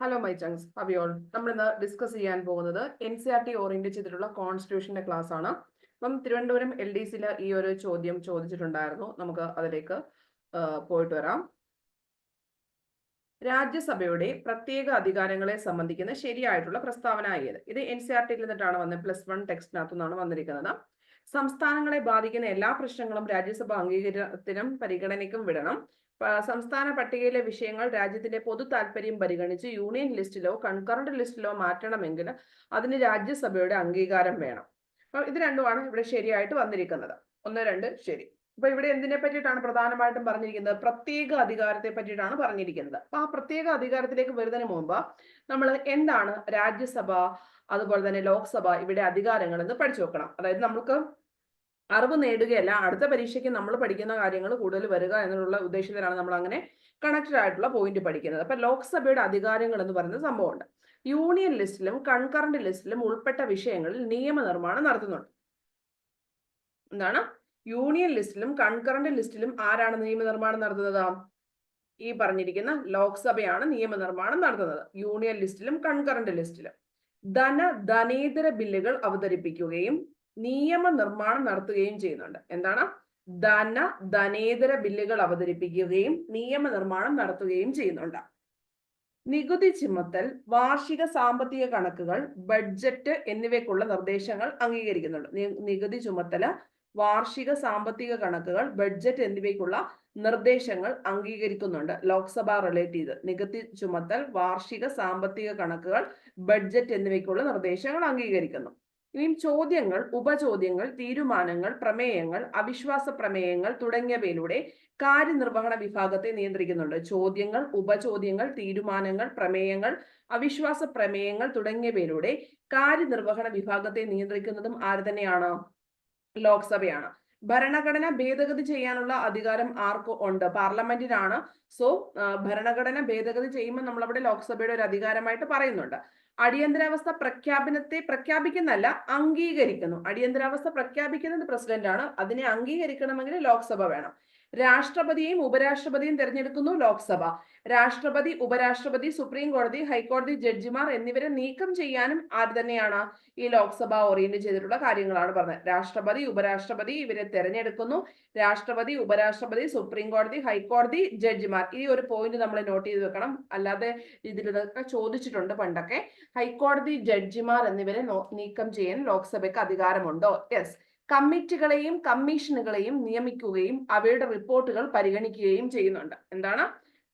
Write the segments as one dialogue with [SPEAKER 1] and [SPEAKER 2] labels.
[SPEAKER 1] Hello my ചങ്സ് അബിയോൾ നമ്മൾ ഇന്ന് discuss ചെയ്യാൻ പോകുന്നത് N C R T orient ചെയ്തിട്ടുള്ള കോൺസ്റ്റിറ്റ്യൂഷന്റെ ക്ലാസ് ആണ്. അപ്പം തിരുവനന്തപുരം എൽ ഡി സിയിൽ ഈ ഒരു ചോദ്യം ചോദിച്ചിട്ടുണ്ടായിരുന്നു. നമുക്ക് അതിലേക്ക് പോയിട്ട് വരാം. രാജ്യസഭയുടെ പ്രത്യേക അധികാരങ്ങളെ സംബന്ധിക്കുന്ന ശരിയായിട്ടുള്ള പ്രസ്താവന ആയത് ഇത് എൻ സി ആർ ടിയിൽ നിന്നിട്ടാണ് വന്നത് പ്ലസ് വൺ ടെക്സ്റ്റിനകത്തു നിന്നാണ് വന്നിരിക്കുന്നത്. സംസ്ഥാനങ്ങളെ ബാധിക്കുന്ന എല്ലാ പ്രശ്നങ്ങളും രാജ്യസഭ അംഗീകാരത്തിനും പരിഗണനയ്ക്കും വിടണം. സംസ്ഥാന പട്ടികയിലെ വിഷയങ്ങൾ രാജ്യത്തിന്റെ പൊതു താല്പര്യം പരിഗണിച്ച് യൂണിയൻ ലിസ്റ്റിലോ കൺകറന്റ് ലിസ്റ്റിലോ മാറ്റണമെങ്കിൽ അതിന് രാജ്യസഭയുടെ അംഗീകാരം വേണം. അപ്പൊ ഇത് രണ്ടുമാണ് ഇവിടെ ശരിയായിട്ട് വന്നിരിക്കുന്നത്. ഒന്ന് രണ്ട് ശരി. അപ്പൊ ഇവിടെ എന്തിനെ പറ്റിയിട്ടാണ് പ്രധാനമായിട്ടും പറഞ്ഞിരിക്കുന്നത്? പ്രത്യേക അധികാരത്തെ പറ്റിയിട്ടാണ് പറഞ്ഞിരിക്കുന്നത്. അപ്പൊ ആ പ്രത്യേക അധികാരത്തിലേക്ക് വരുന്നതിന് മുമ്പ് നമ്മൾ എന്താണ് രാജ്യസഭ അതുപോലെ തന്നെ ലോക്സഭ ഇവിടെ അധികാരങ്ങൾ എന്ന് പഠിച്ചു നോക്കണം അതായത് നമുക്ക് അറിവ് നേടുകയല്ല. അടുത്ത പരീക്ഷയ്ക്ക് നമ്മൾ പഠിക്കുന്ന കാര്യങ്ങൾ കൂടുതൽ വരിക എന്നുള്ള ഉദ്ദേശത്തിലാണ് നമ്മൾ അങ്ങനെ കണക്റ്റഡ് ആയിട്ടുള്ള പോയിന്റ് പഠിക്കുന്നത്. അപ്പൊ ലോക്സഭയുടെ അധികാരങ്ങൾ എന്ന് പറയുന്ന സംഭവമുണ്ട്. യൂണിയൻ ലിസ്റ്റിലും കൺകറന്റ് ലിസ്റ്റിലും ഉൾപ്പെട്ട വിഷയങ്ങളിൽ നിയമനിർമ്മാണം നടത്തുന്നുണ്ട്. എന്താണ്? യൂണിയൻ ലിസ്റ്റിലും കൺകറന്റ് ലിസ്റ്റിലും ആരാണ് നിയമനിർമ്മാണം നടത്തുന്നത്? ഈ പറഞ്ഞിരിക്കുന്ന ലോക്സഭയാണ് നിയമനിർമ്മാണം നടത്തുന്നത്. യൂണിയൻ ലിസ്റ്റിലും കൺകറന്റ് ലിസ്റ്റിലും ധന ധനേതര ബില്ലുകൾ അവതരിപ്പിക്കുകയും നിയമനിർമ്മാണം നടത്തുകയും ചെയ്യുന്നുണ്ട്. എന്താണ്? ധന ധനേതര ബില്ലുകൾ അവതരിപ്പിക്കുകയും നിയമനിർമ്മാണം നടത്തുകയും ചെയ്യുന്നുണ്ട്. നികുതി ചുമത്തൽ വാർഷിക സാമ്പത്തിക കണക്കുകൾ ബഡ്ജറ്റ് എന്നിവയ്ക്കുള്ള നിർദ്ദേശങ്ങൾ അംഗീകരിക്കുന്നുണ്ട്. നികുതി ചുമത്തൽ വാർഷിക സാമ്പത്തിക കണക്കുകൾ ബഡ്ജറ്റ് എന്നിവയ്ക്കുള്ള നിർദ്ദേശങ്ങൾ അംഗീകരിക്കുന്നുണ്ട്. ലോക്സഭ റിലേറ്റ് ചെയ്ത് നികുതി ചുമത്തൽ വാർഷിക സാമ്പത്തിക കണക്കുകൾ ബഡ്ജറ്റ് എന്നിവയ്ക്കുള്ള നിർദ്ദേശങ്ങൾ അംഗീകരിക്കുന്നു. ഇനിയും ചോദ്യങ്ങൾ ഉപചോദ്യങ്ങൾ തീരുമാനങ്ങൾ പ്രമേയങ്ങൾ അവിശ്വാസ പ്രമേയങ്ങൾ തുടങ്ങിയവയിലൂടെ കാര്യനിർവഹണ വിഭാഗത്തെ നിയന്ത്രിക്കുന്നുണ്ട്. ചോദ്യങ്ങൾ ഉപചോദ്യങ്ങൾ തീരുമാനങ്ങൾ പ്രമേയങ്ങൾ അവിശ്വാസ പ്രമേയങ്ങൾ തുടങ്ങിയവയിലൂടെ കാര്യനിർവഹണ വിഭാഗത്തെ നിയന്ത്രിക്കുന്നതും ആര് തന്നെയാണ്? ലോക്സഭയാണ്. ഭരണഘടന ഭേദഗതി ചെയ്യാനുള്ള അധികാരം ആർക്ക് ഉണ്ട്? പാർലമെന്റിനാണ്. സോ ഭരണഘടന ഭേദഗതി ചെയ്യുമ്പോൾ നമ്മളവിടെ ലോക്സഭയുടെ ഒരു അധികാരമായിട്ട് പറയുന്നുണ്ട്. അടിയന്തരാവസ്ഥ പ്രഖ്യാപനത്തെ പ്രഖ്യാപിക്കുന്നല്ല അംഗീകരിക്കുന്നു. അടിയന്തരാവസ്ഥ പ്രഖ്യാപിക്കുന്നത് പ്രസിഡന്റാണ്. അതിനെ അംഗീകരിക്കണമെങ്കിൽ ലോക്സഭ വേണം. രാഷ്ട്രപതിയെയും ഉപരാഷ്ട്രപതിയും തിരഞ്ഞെടുക്കുന്നു ലോക്സഭ. രാഷ്ട്രപതി ഉപരാഷ്ട്രപതി സുപ്രീം കോടതി ഹൈക്കോടതി ജഡ്ജിമാർ എന്നിവരെ നീക്കം ചെയ്യാനും ആര് തന്നെയാണ് ഈ ലോക്സഭ ഓറിയന്റ് ചെയ്തിട്ടുള്ള കാര്യങ്ങളാണ് പറഞ്ഞത്. രാഷ്ട്രപതി ഉപരാഷ്ട്രപതി ഇവരെ തെരഞ്ഞെടുക്കുന്നു. രാഷ്ട്രപതി ഉപരാഷ്ട്രപതി സുപ്രീം കോടതി ഹൈക്കോടതി ജഡ്ജിമാർ ഈ ഒരു പോയിന്റ് നമ്മൾ നോട്ട് ചെയ്ത് വെക്കണം. അല്ലാതെ ഇതിൽ ഇതൊക്കെ ചോദിച്ചിട്ടുണ്ട് പണ്ടൊക്കെ. ഹൈക്കോടതി ജഡ്ജിമാർ എന്നിവരെ നീക്കം ചെയ്യാൻ ലോക്സഭയ്ക്ക് അധികാരമുണ്ടോ? യെസ് കമ്മിറ്റികളെയും കമ്മീഷനുകളെയും നിയമിക്കുകയും അവയുടെ റിപ്പോർട്ടുകൾ പരിഗണിക്കുകയും ചെയ്യുന്നുണ്ട്. എന്താണ്?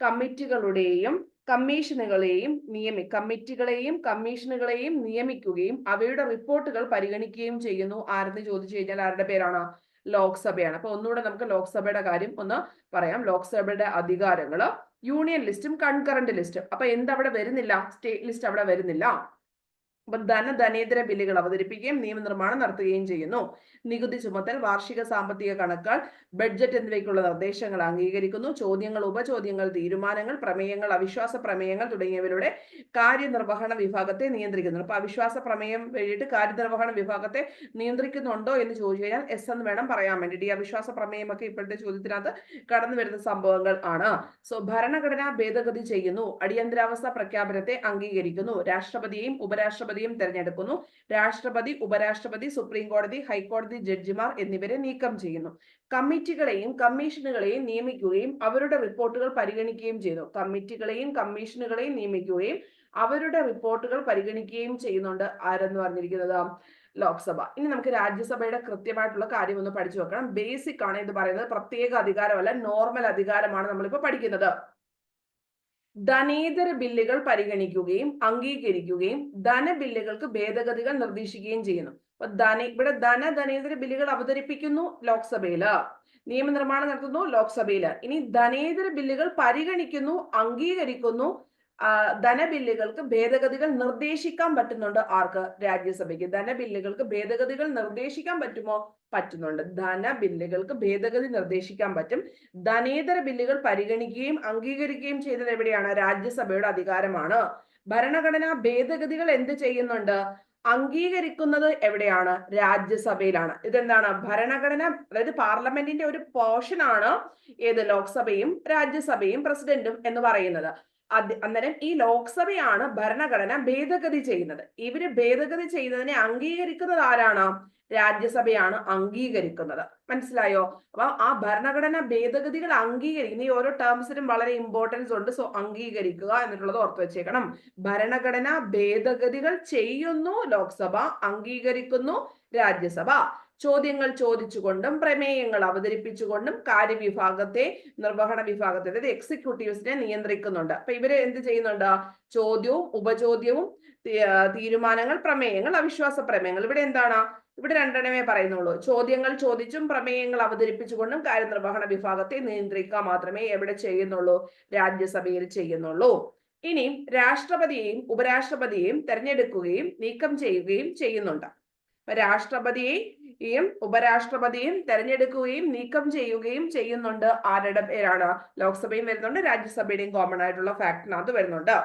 [SPEAKER 1] കമ്മിറ്റികളുടെയും കമ്മീഷനുകളെയും നിയമി കമ്മിറ്റികളെയും കമ്മീഷനുകളെയും നിയമിക്കുകയും അവയുടെ റിപ്പോർട്ടുകൾ പരിഗണിക്കുകയും ചെയ്യുന്നു. ആരെന്ന് ചോദിച്ചു കഴിഞ്ഞാൽ ആരുടെ പേരാണ്? ലോക്സഭയാണ്. അപ്പൊ ഒന്നുകൂടെ നമുക്ക് ലോക്സഭയുടെ കാര്യം ഒന്ന് പറയാം. ലോക്സഭയുടെ അധികാരങ്ങൾ യൂണിയൻ ലിസ്റ്റും കൺകറന്റ് ലിസ്റ്റും. അപ്പൊ എന്തവിടെ വരുന്നില്ല? സ്റ്റേറ്റ് ലിസ്റ്റ് അവിടെ വരുന്നില്ല. ധന ധനേതര ബില്ലുകൾ അവതരിപ്പിക്കുകയും നിയമനിർമ്മാണം നടത്തുകയും ചെയ്യുന്നു. നികുതി ചുമത്തൽ വാർഷിക സാമ്പത്തിക കണക്കുകൾ ബഡ്ജറ്റ് എന്നിവയ്ക്കുള്ള നിർദ്ദേശങ്ങൾ അംഗീകരിക്കുന്നു. ചോദ്യങ്ങൾ ഉപചോദ്യങ്ങൾ തീരുമാനങ്ങൾ പ്രമേയങ്ങൾ അവിശ്വാസ പ്രമേയങ്ങൾ തുടങ്ങിയവരുടെ കാര്യനിർവഹണ വിഭാഗത്തെ നിയന്ത്രിക്കുന്നു. അപ്പൊ അവിശ്വാസ പ്രമേയം വഴിയിട്ട് കാര്യനിർവഹണ വിഭാഗത്തെ നിയന്ത്രിക്കുന്നുണ്ടോ എന്ന് ചോദിച്ചു കഴിഞ്ഞാൽ എസ് എന്ന് വേണം പറയാൻ വേണ്ടിയിട്ട്. ഈ അവിശ്വാസ പ്രമേയമൊക്കെ ഇപ്പോഴത്തെ ചോദ്യത്തിനകത്ത് കടന്നു വരുന്ന സംഭവങ്ങൾ ആണ്. സോ ഭരണഘടനാ ഭേദഗതി ചെയ്യുന്നു. അടിയന്തരാവസ്ഥ പ്രഖ്യാപനത്തെ അംഗീകരിക്കുന്നു. രാഷ്ട്രപതിയെയും ഉപരാഷ്ട്രപതിയും തെരഞ്ഞെടുക്കുന്നു. രാഷ്ട്രപതി ഉപരാഷ്ട്രപതി സുപ്രീം കോടതി ഹൈക്കോടതി ജഡ്ജിമാർ എന്നിവരെ നീക്കം ചെയ്യുന്നു. കമ്മിറ്റികളെയും കമ്മീഷനുകളെയും നിയമിക്കുകയും അവരുടെ റിപ്പോർട്ടുകൾ പരിഗണിക്കുകയും ചെയ്യുന്നു കമ്മിറ്റികളെയും കമ്മീഷനുകളെയും നിയമിക്കുകയും അവരുടെ റിപ്പോർട്ടുകൾ പരിഗണിക്കുകയും ചെയ്യുന്നുണ്ട്. ആരെന്ന് പറഞ്ഞിരിക്കുന്നത്? ലോക്സഭ. ഇനി നമുക്ക് രാജ്യസഭയുടെ കൃത്യമായിട്ടുള്ള കാര്യം ഒന്ന് പഠിച്ചു വെക്കണം. ബേസിക് ആണ് ഇത് പറയുന്നത്. പ്രത്യേക അധികാരമല്ല. നോർമൽ അധികാരമാണ് നമ്മളിപ്പോ പഠിക്കുന്നത്. ധനേതര ബില്ലുകൾ പരിഗണിക്കുകയും അംഗീകരിക്കുകയും ധന ബില്ലുകൾക്ക് ഭേദഗതികൾ നിർദ്ദേശിക്കുകയും ചെയ്യുന്നു. അപ്പൊ ധന ഇവിടെ ധന ധനേതര ബില്ലുകൾ അവതരിപ്പിക്കുന്നു ലോക്സഭയിൽ. നിയമനിർമ്മാണം നടത്തുന്നു ലോക്സഭയിൽ. ഇനി ധനേതര ബില്ലുകൾ പരിഗണിക്കുന്നു അംഗീകരിക്കുന്നു ധനബില്ലുകൾക്ക് ഭേദഗതികൾ നിർദ്ദേശിക്കാൻ പറ്റുന്നുണ്ട് ആർക്ക്? രാജ്യസഭയ്ക്ക്. ധനബില്ലുകൾക്ക് ഭേദഗതികൾ നിർദ്ദേശിക്കാൻ പറ്റുമോ? പറ്റുന്നുണ്ട്. ധന ബില്ലുകൾക്ക് ഭേദഗതി നിർദ്ദേശിക്കാൻ പറ്റും. ധനേതര ബില്ലുകൾ പരിഗണിക്കുകയും അംഗീകരിക്കുകയും ചെയ്യുന്നത് എവിടെയാണ്? രാജ്യസഭയുടെ അധികാരമാണ്. ഭരണഘടനാ ഭേദഗതികൾ എന്ത് ചെയ്യുന്നുണ്ട്? അംഗീകരിക്കുന്നത് എവിടെയാണ്? രാജ്യസഭയിലാണ്. ഇതെന്താണ്? ഭരണഘടന അതായത് പാർലമെന്റിന്റെ ഒരു പോർഷനാണ് ഏത്? ലോക്സഭയും രാജ്യസഭയും പ്രസിഡന്റും എന്ന് പറയുന്നത്. അന്നേരം ഈ ലോക്സഭയാണ് ഭരണഘടന ഭേദഗതി ചെയ്യുന്നത്. ഇവർ ഭേദഗതി ചെയ്യുന്നതിനെ അംഗീകരിക്കുന്നത് ആരാണ്? രാജ്യസഭയാണ് അംഗീകരിക്കുന്നത്. മനസ്സിലായോ? അപ്പൊ ആ ഭരണഘടന ഭേദഗതികൾ അംഗീകരിക്കുന്ന ഈ ഓരോ ടേംസിനും വളരെ ഇമ്പോർട്ടൻസ് ഉണ്ട്. സോ അംഗീകരിക്കുക എന്നിട്ടുള്ളത് ഓർത്തു വെച്ചേക്കണം. ഭരണഘടന ഭേദഗതികൾ ചെയ്യുന്നു ലോക്സഭ അംഗീകരിക്കുന്നു രാജ്യസഭ. ചോദ്യങ്ങൾ ചോദിച്ചുകൊണ്ടും പ്രമേയങ്ങൾ അവതരിപ്പിച്ചുകൊണ്ടും കാര്യവിഭാഗത്തെ നിർവഹണ വിഭാഗത്തെ അതായത് എക്സിക്യൂട്ടീവ്സിനെ നിയന്ത്രിക്കുന്നുണ്ട്. അപ്പൊ ഇവർ എന്ത് ചെയ്യുന്നുണ്ട്? ചോദ്യവും ഉപചോദ്യവും തീരുമാനങ്ങൾ പ്രമേയങ്ങൾ അവിശ്വാസ പ്രമേയങ്ങൾ. ഇവിടെ എന്താണ്? ഇവിടെ രണ്ടെണ്ണമേ പറയുന്നുള്ളൂ. ചോദ്യങ്ങൾ ചോദിച്ചും പ്രമേയങ്ങൾ അവതരിപ്പിച്ചുകൊണ്ടും കാര്യനിർവഹണ വിഭാഗത്തെ നിയന്ത്രിക്കുക മാത്രമേ എവിടെ ചെയ്യുന്നുള്ളൂ? രാജ്യസഭയിൽ ചെയ്യുന്നുള്ളൂ. ഇനി രാഷ്ട്രപതിയെയും ഉപരാഷ്ട്രപതിയെയും തെരഞ്ഞെടുക്കുകയും നീക്കം ചെയ്യുകയും ചെയ്യുന്നുണ്ട്. അപ്പൊ രാഷ്ട്രപതിയെയും ഉപരാഷ്ട്രപതിയും തെരഞ്ഞെടുക്കുകയും നീക്കം ചെയ്യുകയും ചെയ്യുന്നുണ്ട് ആരുടെ പേരാണ് ലോക്സഭയും വരുന്നുണ്ട് രാജ്യസഭയുടെയും കോമൺ ആയിട്ടുള്ള ഫാക്ടിനകത്ത് വരുന്നുണ്ട്.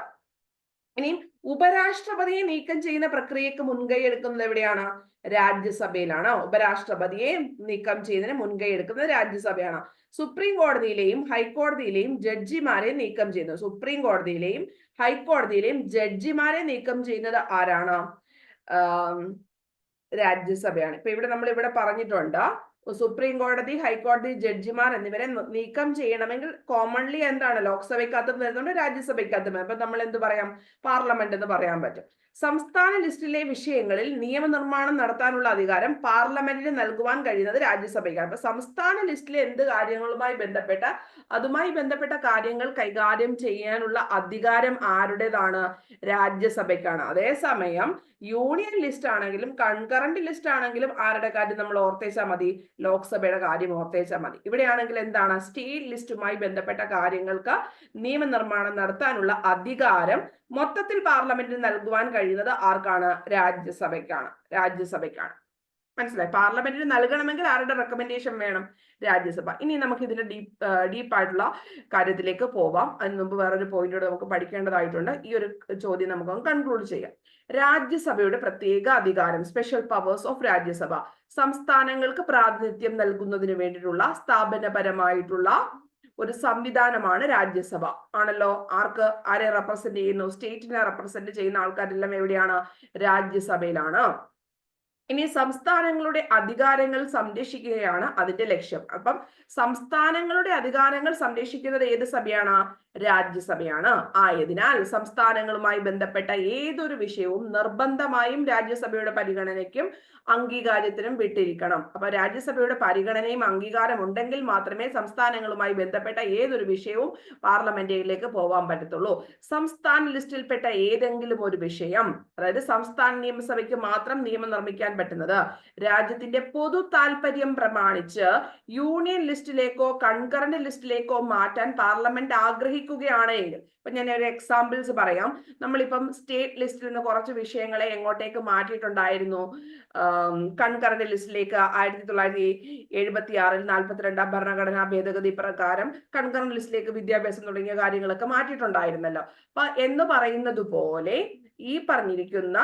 [SPEAKER 1] ഇനിയും ഉപരാഷ്ട്രപതിയെ നീക്കം ചെയ്യുന്ന പ്രക്രിയക്ക് മുൻകൈ എടുക്കുന്നത് എവിടെയാണ്? രാജ്യസഭയിലാണ്. ഉപരാഷ്ട്രപതിയെ നീക്കം ചെയ്യുന്നതിന് മുൻകൈ എടുക്കുന്നത് രാജ്യസഭയാണ്. സുപ്രീം കോടതിയിലെയും ഹൈക്കോടതിയിലെയും ജഡ്ജിമാരെ നീക്കം ചെയ്യുന്നത് സുപ്രീം കോടതിയിലെയും ഹൈക്കോടതിയിലെയും ജഡ്ജിമാരെ നീക്കം ചെയ്യുന്നത് ആരാണ്? രാജ്യസഭയാണ്. ഇപ്പൊ ഇവിടെ നമ്മൾ ഇവിടെ പറഞ്ഞിട്ടുണ്ട് സുപ്രീം കോടതി ഹൈക്കോടതി ജഡ്ജിമാർ എന്നിവരെ നീക്കം ചെയ്യണമെങ്കിൽ കോമൺലി എന്താണ്? ലോക്സഭയ്ക്കകത്തും വരുന്നുണ്ട് രാജ്യസഭയ്ക്കകത്തും. അപ്പൊ നമ്മൾ എന്ത് പറയാം? പാർലമെന്റ് എന്ന് പറയാൻ പറ്റും. സംസ്ഥാന ലിസ്റ്റിലെ വിഷയങ്ങളിൽ നിയമനിർമ്മാണം നടത്താനുള്ള അധികാരം പാർലമെന്റിന് നൽകുവാൻ കഴിയുന്നത് രാജ്യസഭയ്ക്കാണ്. അപ്പൊ സംസ്ഥാന ലിസ്റ്റിലെ എന്ത് കാര്യങ്ങളുമായി ബന്ധപ്പെട്ട അതുമായി ബന്ധപ്പെട്ട കാര്യങ്ങൾ കൈകാര്യം ചെയ്യാനുള്ള അധികാരം ആരുടേതാണ്? രാജ്യസഭയ്ക്കാണ്. അതേസമയം യൂണിയൻ ലിസ്റ്റ് ആണെങ്കിലും കൺകറന്റ് ലിസ്റ്റ് ആണെങ്കിലും ആരുടെ കാര്യം നമ്മൾ ഓർത്തേച്ചാൽ മതി? ലോക്സഭയുടെ കാര്യം ഓർത്തേച്ചാൽ മതി. ഇവിടെയാണെങ്കിൽ എന്താണ്? സ്റ്റേറ്റ് ലിസ്റ്റുമായി ബന്ധപ്പെട്ട കാര്യങ്ങൾക്ക് നിയമനിർമ്മാണം നടത്താനുള്ള അധികാരം മൊത്തത്തിൽ പാർലമെന്റിന് നൽകുവാൻ കഴിയുന്നത് ആർക്കാണ്? രാജ്യസഭയ്ക്കാണ്. രാജ്യസഭയ്ക്കാണ്. മനസ്സിലായി? പാർലമെന്റിന് നൽകണമെങ്കിൽ ആരുടെ റെക്കമെൻഡേഷൻ വേണം? രാജ്യസഭ. ഇനി നമുക്ക് ഇതിന്റെ ഡീപ്പ് ഡീപ്പായിട്ടുള്ള കാര്യത്തിലേക്ക് പോവാം. അതിന് മുമ്പ് വേറൊരു പോയിന്റോട് നമുക്ക് പഠിക്കേണ്ടതായിട്ടുണ്ട്. ഈ ഒരു ചോദ്യം നമുക്ക് കൺക്ലൂഡ് ചെയ്യാം. രാജ്യസഭയുടെ പ്രത്യേക അധികാരം സ്പെഷ്യൽ പവേഴ്സ് ഓഫ് രാജ്യസഭ സംസ്ഥാനങ്ങൾക്ക് പ്രാതിനിധ്യം നൽകുന്നതിന് വേണ്ടിയിട്ടുള്ള സ്ഥാപനപരമായിട്ടുള്ള ഒരു സംവിധാനമാണ് രാജ്യസഭ. ആണല്ലോ? ആർക്ക്? ആരെ റെപ്രസെന്റ് ചെയ്യുന്നു? സ്റ്റേറ്റിനെ റെപ്രസെന്റ് ചെയ്യുന്ന ആൾക്കാരെല്ലാം എവിടെയാണ്? രാജ്യസഭയിലാണ്. ഇനി സംസ്ഥാനങ്ങളുടെ അധികാരങ്ങൾ സംരക്ഷിക്കുകയാണ് അതിന്റെ ലക്ഷ്യം. അപ്പം സംസ്ഥാനങ്ങളുടെ അധികാരങ്ങൾ സംരക്ഷിക്കുന്നത് ഏത് സഭയാണ്? രാജ്യസഭയാണ്. ആയതിനാൽ സംസ്ഥാനങ്ങളുമായി ബന്ധപ്പെട്ട ഏതൊരു വിഷയവും നിർബന്ധമായും രാജ്യസഭയുടെ പരിഗണനയ്ക്കും അംഗീകാരത്തിനും വിട്ടിരിക്കണം. അപ്പൊ രാജ്യസഭയുടെ പരിഗണനയും അംഗീകാരം ഉണ്ടെങ്കിൽ മാത്രമേ സംസ്ഥാനങ്ങളുമായി ബന്ധപ്പെട്ട ഏതൊരു വിഷയവും പാർലമെന്റിലേക്ക് പോവാൻ പറ്റത്തുള്ളൂ. സംസ്ഥാന ലിസ്റ്റിൽപ്പെട്ട ഏതെങ്കിലും ഒരു വിഷയം അതായത് സംസ്ഥാന നിയമസഭയ്ക്ക് മാത്രം നിയമം നിർമ്മിക്കാൻ പറ്റുന്നത്. രാജ്യത്തിന്റെ പൊതു താല്പര്യം പ്രമാണിച്ച് യൂണിയൻ ലിസ്റ്റിലേക്കോ കൺകറന്റ് ലിസ്റ്റിലേക്കോ മാറ്റാൻ പാർലമെന്റ് ആഗ്രഹിക്കുകയാണ് എങ്കിൽ ഇപ്പൊ ഞാൻ ഒരു എക്സാമ്പിൾസ് പറയാം. നമ്മളിപ്പം സ്റ്റേറ്റ് ലിസ്റ്റിൽ നിന്ന് കുറച്ച് വിഷയങ്ങളെ എങ്ങോട്ടേക്ക് മാറ്റിയിട്ടുണ്ടായിരുന്നു? കൺകറന്റ് ലിസ്റ്റിലേക്ക് ആയിരത്തി തൊള്ളായിരത്തി എഴുപത്തി ആറിൽ നാൽപ്പത്തിരണ്ടാം ഭരണഘടനാ ഭേദഗതി പ്രകാരം കൺകറന്റ് ലിസ്റ്റിലേക്ക് വിദ്യാഭ്യാസം തുടങ്ങിയ കാര്യങ്ങളൊക്കെ മാറ്റിയിട്ടുണ്ടായിരുന്നല്ലോ. അപ്പൊ എന്ന് പറയുന്നത് പോലെ ഈ പറഞ്ഞിരിക്കുന്ന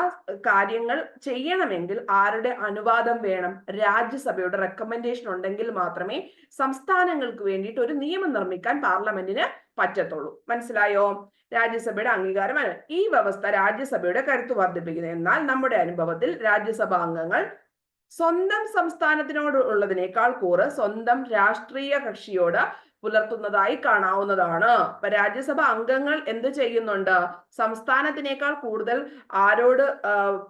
[SPEAKER 1] കാര്യങ്ങൾ ചെയ്യണമെങ്കിൽ ആരുടെ അനുവാദം വേണം? രാജ്യസഭയുടെ റെക്കമെൻഡേഷൻ ഉണ്ടെങ്കിൽ മാത്രമേ സംസ്ഥാനങ്ങൾക്ക് വേണ്ടിയിട്ട് ഒരു നിയമം നിർമ്മിക്കാൻ പാർലമെന്റിന് പറ്റത്തുള്ളൂ. മനസ്സിലായോ? രാജ്യസഭയുടെ അംഗീകാരമാണ്. ഈ വ്യവസ്ഥ രാജ്യസഭയുടെ കരുത്ത് വർദ്ധിപ്പിക്കുന്നത് എന്നാൽ നമ്മുടെ അനുഭവത്തിൽ രാജ്യസഭാ അംഗങ്ങൾ സ്വന്തം സംസ്ഥാനത്തിനോട് ഉള്ളതിനേക്കാൾ കൂറ് സ്വന്തം രാഷ്ട്രീയ കക്ഷിയോട് പുലർത്തുന്നതായി കാണാവുന്നതാണ്. അപ്പൊ രാജ്യസഭ അംഗങ്ങൾ എന്ത് ചെയ്യുന്നുണ്ട്? സംസ്ഥാനത്തിനേക്കാൾ കൂടുതൽ ആരോട്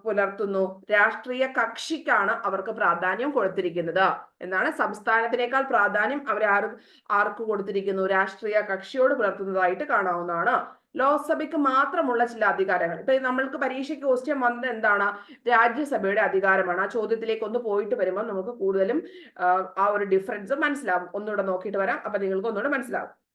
[SPEAKER 1] പുലർത്തുന്നു? രാഷ്ട്രീയ കക്ഷിക്കാണ് അവർക്ക് പ്രാധാന്യം കൊടുത്തിരിക്കുന്നത്. എന്നാണ് സംസ്ഥാനത്തിനേക്കാൾ പ്രാധാന്യം അവർ ആർക്ക് കൊടുത്തിരിക്കുന്നു? രാഷ്ട്രീയ കക്ഷിയോട് പുലർത്തുന്നതായിട്ട് കാണാവുന്നതാണ്. ലോക്സഭയ്ക്ക് മാത്രമുള്ള ചില അധികാരങ്ങൾ. ഇപ്പൊ നമ്മൾക്ക് പരീക്ഷയ്ക്ക് ക്വസ്റ്റ്യൻ വന്നത് എന്താണ്? രാജ്യസഭയുടെ അധികാരമാണ്. ആ ചോദ്യത്തിലേക്ക് ഒന്ന് പോയിട്ട് വരുമ്പോൾ നമുക്ക് കൂടുതലും ആ, ഒരു ഡിഫറൻസ് മനസ്സിലാവും. ഒന്നുകൂടെ നോക്കിയിട്ട് വരാം. അപ്പൊ നിങ്ങൾക്ക് ഒന്നുകൂടെ മനസ്സിലാവും.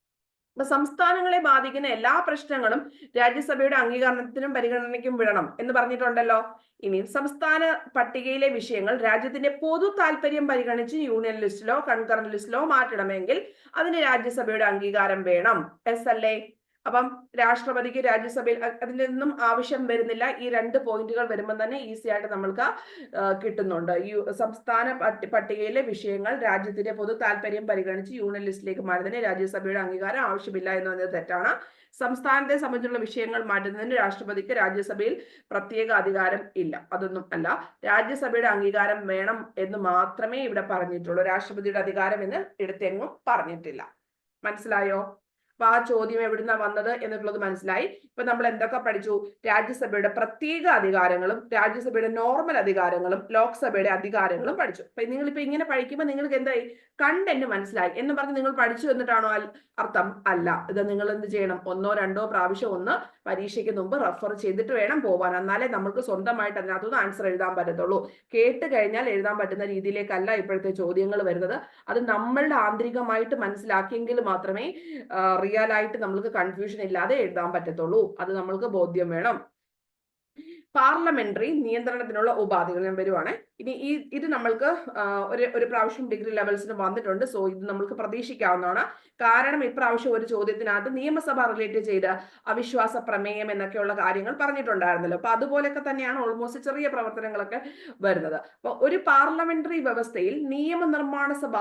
[SPEAKER 1] അപ്പൊ സംസ്ഥാനങ്ങളെ ബാധിക്കുന്ന എല്ലാ പ്രശ്നങ്ങളും രാജ്യസഭയുടെ അംഗീകാരത്തിനും പരിഗണനയ്ക്കും വിടണം എന്ന് പറഞ്ഞിട്ടുണ്ടല്ലോ. ഇനി സംസ്ഥാന പട്ടികയിലെ വിഷയങ്ങൾ രാജ്യത്തിന്റെ പൊതു താല്പര്യം പരിഗണിച്ച് യൂണിയൻ ലിസ്റ്റിലോ കൺകറന്റ് ലിസ്റ്റിലോ മാറ്റണമെങ്കിൽ അതിന് രാജ്യസഭയുടെ അംഗീകാരം വേണം. എസ് അല്ലേ? അപ്പം രാഷ്ട്രപതിക്ക് രാജ്യസഭയിൽ അതിന്റെ ഒന്നും ആവശ്യം വരുന്നില്ല. ഈ രണ്ട് പോയിന്റുകൾ വരുമ്പോൾ തന്നെ ഈസി ആയിട്ട് നമ്മൾക്ക് കിട്ടുന്നുണ്ട്. ഈ സംസ്ഥാന പട്ടി- പട്ടികയിലെ വിഷയങ്ങൾ രാജ്യത്തിന്റെ പൊതു താല്പര്യം പരിഗണിച്ച് യൂണിയൻ ലിസ്റ്റിലേക്ക് മാറ്റുന്നതിന് രാജ്യസഭയുടെ അംഗീകാരം ആവശ്യമില്ല എന്ന് പറഞ്ഞത് തെറ്റാണ്. സംസ്ഥാനത്തെ സംബന്ധിച്ചുള്ള വിഷയങ്ങൾ മാറ്റുന്നതിന് രാഷ്ട്രപതിക്ക് രാജ്യസഭയിൽ പ്രത്യേക അധികാരം ഇല്ല. അതൊന്നും അല്ല. രാജ്യസഭയുടെ അംഗീകാരം വേണം എന്ന് മാത്രമേ ഇവിടെ പറഞ്ഞിട്ടുള്ളൂ. രാഷ്ട്രപതിയുടെ അധികാരം എന്ന് എടുത്തെങ്ങും പറഞ്ഞിട്ടില്ല. മനസ്സിലായോ? അപ്പൊ ആ ചോദ്യം എവിടുന്നാ വന്നത് എന്നുള്ളത് മനസ്സിലായി. ഇപ്പൊ നമ്മൾ എന്തൊക്കെ പഠിച്ചു? രാജ്യസഭയുടെ പ്രത്യേക അധികാരങ്ങളും രാജ്യസഭയുടെ നോർമൽ അധികാരങ്ങളും ലോക്സഭയുടെ അധികാരങ്ങളും പഠിച്ചു. അപ്പൊ നിങ്ങൾ ഇപ്പൊ ഇങ്ങനെ പഠിക്കുമ്പോൾ നിങ്ങൾക്ക് എന്തായി? കണ്ടന്റ് മനസ്സിലായി. എന്ന് പറഞ്ഞ് നിങ്ങൾ പഠിച്ചു എന്നിട്ടാണോ അർത്ഥം? അല്ല. ഇത് നിങ്ങൾ എന്ത് ചെയ്യണം? ഒന്നോ രണ്ടോ പ്രാവശ്യം ഒന്ന് പരീക്ഷയ്ക്ക് മുമ്പ് റെഫർ ചെയ്തിട്ട് വേണം പോവാൻ. എന്നാലേ നമുക്ക് സ്വന്തമായിട്ട് അതിനകത്തുനിന്ന് ആൻസർ എഴുതാൻ പറ്റത്തുള്ളൂ. കേട്ട് കഴിഞ്ഞാൽ എഴുതാൻ പറ്റുന്ന രീതിയിലേക്കല്ല ഇപ്പോഴത്തെ ചോദ്യങ്ങൾ വരുന്നത്. അത് നമ്മളുടെ ആന്തരികമായിട്ട് മനസ്സിലാക്കിയെങ്കിൽ മാത്രമേ റിയൽ ആയിട്ട് നമ്മൾക്ക് കൺഫ്യൂഷൻ ഇല്ലാതെ എഴുതാൻ പറ്റത്തുള്ളൂ. അത് നമ്മൾക്ക് ബോധ്യം വേണം. പാർലമെന്ററി നിയന്ത്രണത്തിനുള്ള ഉപാധികൾ ഞാൻ വരുവാണ്. ഇനി ഈ ഇത് നമ്മൾക്ക് ഒരു ഒരു പ്രാവശ്യം ഡിഗ്രി ലെവൽസിന് വന്നിട്ടുണ്ട്. സോ ഇത് നമ്മൾക്ക് പ്രതീക്ഷിക്കാവുന്നതാണ്. കാരണം ഇപ്രാവശ്യം ഒരു ചോദ്യത്തിനകത്ത് നിയമസഭ റിലേറ്റ് ചെയ്ത് അവിശ്വാസ പ്രമേയം എന്നൊക്കെയുള്ള കാര്യങ്ങൾ പറഞ്ഞിട്ടുണ്ടായിരുന്നല്ലോ. അപ്പൊ അതുപോലെയൊക്കെ തന്നെയാണ് ഓൾമോസ്റ്റ് ചെറിയ പ്രവർത്തനങ്ങളൊക്കെ വരുന്നത്. അപ്പൊ ഒരു പാർലമെന്ററി വ്യവസ്ഥയിൽ നിയമനിർമ്മാണ സഭ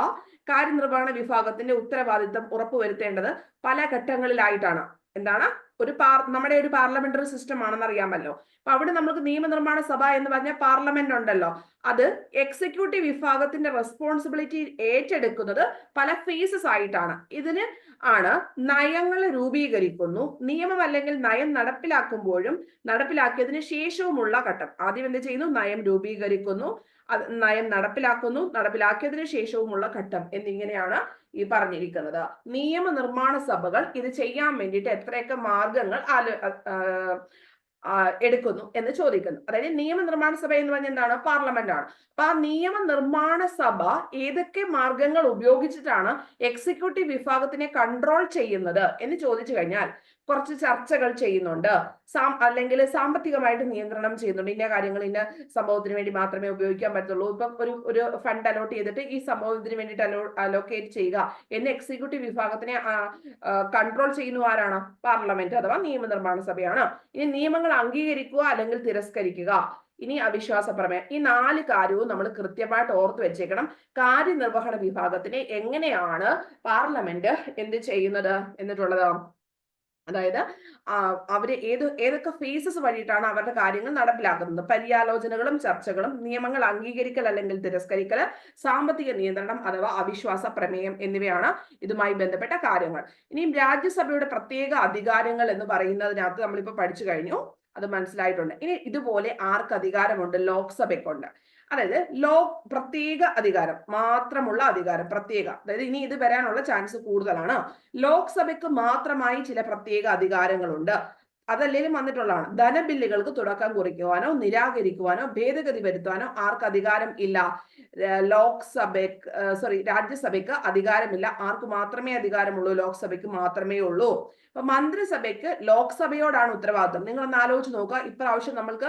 [SPEAKER 1] കാര്യനിർവഹണ വിഭാഗത്തിന്റെ ഉത്തരവാദിത്തം ഉറപ്പുവരുത്തേണ്ടത് പല ഘട്ടങ്ങളിലായിട്ടാണ്. എന്താണ്? ഒരു പാർ നമ്മുടെ ഒരു പാർലമെന്ററി സിസ്റ്റം ആണെന്ന് അറിയാമല്ലോ. അപ്പൊ അവിടെ നമുക്ക് നിയമനിർമ്മാണ സഭ എന്ന് പറഞ്ഞ പാർലമെന്റ് ഉണ്ടല്ലോ. അത് എക്സിക്യൂട്ടീവ് വിഭാഗത്തിന്റെ റെസ്പോൺസിബിലിറ്റി ഏറ്റെടുക്കുന്നത് പല ഫേസസ് ആയിട്ടാണ്. ഇതിന് ആണ് നയങ്ങൾ രൂപീകരിക്കുന്നു. നിയമം അല്ലെങ്കിൽ നയം നടപ്പിലാക്കുമ്പോഴും നടപ്പിലാക്കിയതിന് ശേഷവുമുള്ള ഘട്ടം. ആദ്യം എന്ത് ചെയ്യുന്നു? നയം രൂപീകരിക്കുന്നു. നയം നടപ്പിലാക്കുന്നു. നടപ്പിലാക്കിയതിനു ശേഷവുമുള്ള ഘട്ടം എന്നിങ്ങനെയാണ് ഈ പറഞ്ഞിരിക്കുന്നത്. നിയമനിർമ്മാണ സഭകൾ ഇത് ചെയ്യാൻ വേണ്ടിയിട്ട് എത്രയൊക്കെ മാർഗങ്ങൾ ആലോ എടുക്കുന്നു എന്ന് ചോദിക്കുന്നു. അതായത് നിയമനിർമ്മാണ സഭ എന്ന് പറഞ്ഞാൽ എന്താണ്? പാർലമെന്റ് ആണ് അപ്പൊ ആ നിയമനിർമ്മാണ സഭ ഏതൊക്കെ മാർഗങ്ങൾ ഉപയോഗിച്ചിട്ടാണ് എക്സിക്യൂട്ടീവ് വിഭാഗത്തിനെ കൺട്രോൾ ചെയ്യുന്നത് എന്ന് ചോദിച്ചു കഴിഞ്ഞാൽ കുറച്ച് ചർച്ചകൾ ചെയ്യുന്നുണ്ട്. സാം അല്ലെങ്കിൽ സാമ്പത്തികമായിട്ട് നിയന്ത്രണം ചെയ്യുന്നുണ്ട്. ഇന്ന കാര്യങ്ങൾ ഇന്ന സംഭവത്തിന് വേണ്ടി മാത്രമേ ഉപയോഗിക്കാൻ പറ്റുള്ളൂ ഇപ്പം ഒരു ഒരു ഫണ്ട് അലോട്ട് ചെയ്തിട്ട് ഈ സംഭവത്തിന് വേണ്ടിയിട്ട് അലോ അലോക്കേറ്റ് ചെയ്യുക. എന്ന് എക്സിക്യൂട്ടീവ് വിഭാഗത്തിനെ കൺട്രോൾ ചെയ്യുന്ന ആരാണ്? പാർലമെന്റ് അഥവാ നിയമനിർമ്മാണ സഭയാണ്. ഇനി നിയമങ്ങൾ അംഗീകരിക്കുക അല്ലെങ്കിൽ തിരസ്കരിക്കുക. ഇനി അവിശ്വാസ പ്രമേയം. ഈ നാല് കാര്യവും നമ്മൾ കൃത്യമായിട്ട് ഓർത്ത് വെച്ചേക്കണം. കാര്യനിർവഹണ വിഭാഗത്തിനെ എങ്ങനെയാണ് പാർലമെന്റ് എന്ത് ചെയ്യുന്നത് എന്നിട്ടുള്ളത്. അതായത് അവർ ഏത് ഏതൊക്കെ ഫേസസ് വഴിയിട്ടാണ് അവരുടെ കാര്യങ്ങൾ നടപ്പിലാക്കുന്നത്? പര്യാലോചനകളും ചർച്ചകളും നിയമങ്ങൾ അംഗീകരിക്കൽ അല്ലെങ്കിൽ തിരസ്കരിക്കൽ സാമ്പത്തിക നിയന്ത്രണം അഥവാ അവിശ്വാസ പ്രമേയം എന്നിവയാണ് ഇതുമായി ബന്ധപ്പെട്ട കാര്യങ്ങൾ. ഇനിയും രാജ്യസഭയുടെ പ്രത്യേക അധികാരങ്ങൾ എന്ന് പറയുന്നതിനകത്ത് നമ്മളിപ്പോ പഠിച്ചു കഴിഞ്ഞു. അത് മനസ്സിലായിട്ടുണ്ട്. ഇനി ഇതുപോലെ ആർക്ക് അധികാരമുണ്ട്? ലോക്സഭയ്ക്കുണ്ട്. അതായത് ലോ പ്രത്യേക അധികാരം മാത്രമുള്ള അധികാരം പ്രത്യേക. അതായത് ഇനി ഇത് വരാനുള്ള ചാൻസ് കൂടുതലാണ്. ലോക്സഭയ്ക്ക് മാത്രമായി ചില പ്രത്യേക അധികാരങ്ങളുണ്ട്. അതല്ലേലും വന്നിട്ടുള്ളതാണ്. ധനബില്ലുകൾക്ക് തുടക്കം കുറിക്കുവാനോ നിരാകരിക്കുവാനോ ഭേദഗതി വരുത്തുവാനോ ആർക്ക് അധികാരം ഇല്ല. ലോക്സഭ ലോക്സഭയ്ക്ക് സോറി രാജ്യസഭയ്ക്ക് അധികാരമില്ല. ആർക്ക് മാത്രമേ അധികാരമുള്ളൂ? ലോക്സഭയ്ക്ക് മാത്രമേ ഉള്ളൂ. അപ്പൊ മന്ത്രിസഭയ്ക്ക് ലോക്സഭയോടാണ് ഉത്തരവാദിത്വം. നിങ്ങൾ ഒന്ന് ആലോചിച്ച് നോക്കുക. ഇപ്രാവശ്യം നമ്മൾക്ക്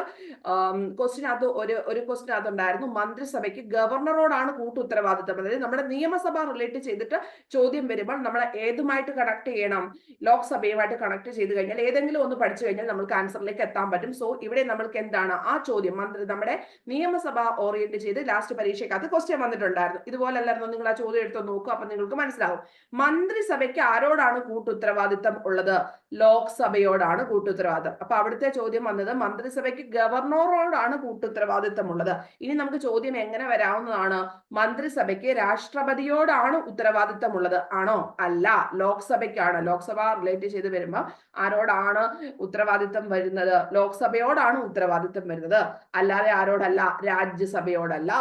[SPEAKER 1] ക്വസ്റ്റിനകത്ത് ഒരു ഒരു ക്വസ്റ്റിനകത്ത് ഉണ്ടായിരുന്നു. മന്ത്രിസഭയ്ക്ക് ഗവർണറോടാണ് കൂട്ടു ഉത്തരവാദിത്വം. അതായത് നമ്മുടെ നിയമസഭ റിലേറ്റ് ചെയ്തിട്ട് ചോദ്യം വരുമ്പോൾ നമ്മൾ ഏതുമായിട്ട് കണക്ട് ചെയ്യണം? ലോക്സഭയുമായിട്ട് കണക്ട് ചെയ്ത് കഴിഞ്ഞാൽ ഏതെങ്കിലും ഒന്ന് പഠിച്ചു കഴിഞ്ഞാൽ നമുക്ക് ആൻസറിലേക്ക് എത്താൻ പറ്റും. സോ ഇവിടെ നമ്മൾക്ക് എന്താണ്? ആ ചോദ്യം മന്ത്രി നമ്മുടെ നിയമസഭ ഓറിയന്റ് ചെയ്ത് ലാസ്റ്റ് പരീക്ഷയ്ക്കകത്ത് ക്വസ്റ്റ്യൻ വന്നിട്ടുണ്ടായിരുന്നു. ഇതുപോലെ അല്ലായിരുന്നു നിങ്ങൾ ആ ചോദ്യം എടുത്ത് നോക്കുക അപ്പൊ നിങ്ങൾക്ക് മനസ്സിലാവും. മന്ത്രിസഭയ്ക്ക് ആരോടാണ് കൂട്ടുത്തരവാദിത്തം ഉള്ളത്? ലോക്സഭയോടാണ് കൂട്ടുത്തരവാദിത്തം. അപ്പൊ അവിടുത്തെ ചോദ്യം വന്നത് മന്ത്രിസഭയ്ക്ക് ഗവർണറോടാണ് കൂട്ടുത്തരവാദിത്തം ഉള്ളത്. ഇനി നമുക്ക് ചോദ്യം എങ്ങനെ വരാവുന്നതാണ്? മന്ത്രിസഭയ്ക്ക് രാഷ്ട്രപതിയോടാണ് ഉത്തരവാദിത്തം ഉള്ളത്? ആണോ? അല്ല ലോക്സഭയ്ക്കാണ്. ലോക്സഭ റിലേറ്റ് ചെയ്ത് വരുമ്പോൾ ആരോടാണ് ഉത്തരവാദിത്തം വരുന്നത്? ലോക്സഭയോടാണ് ഉത്തരവാദിത്തം വരുന്നത്? അല്ലാതെ ആരോടല്ല? രാജ്യസഭയോടല്ല?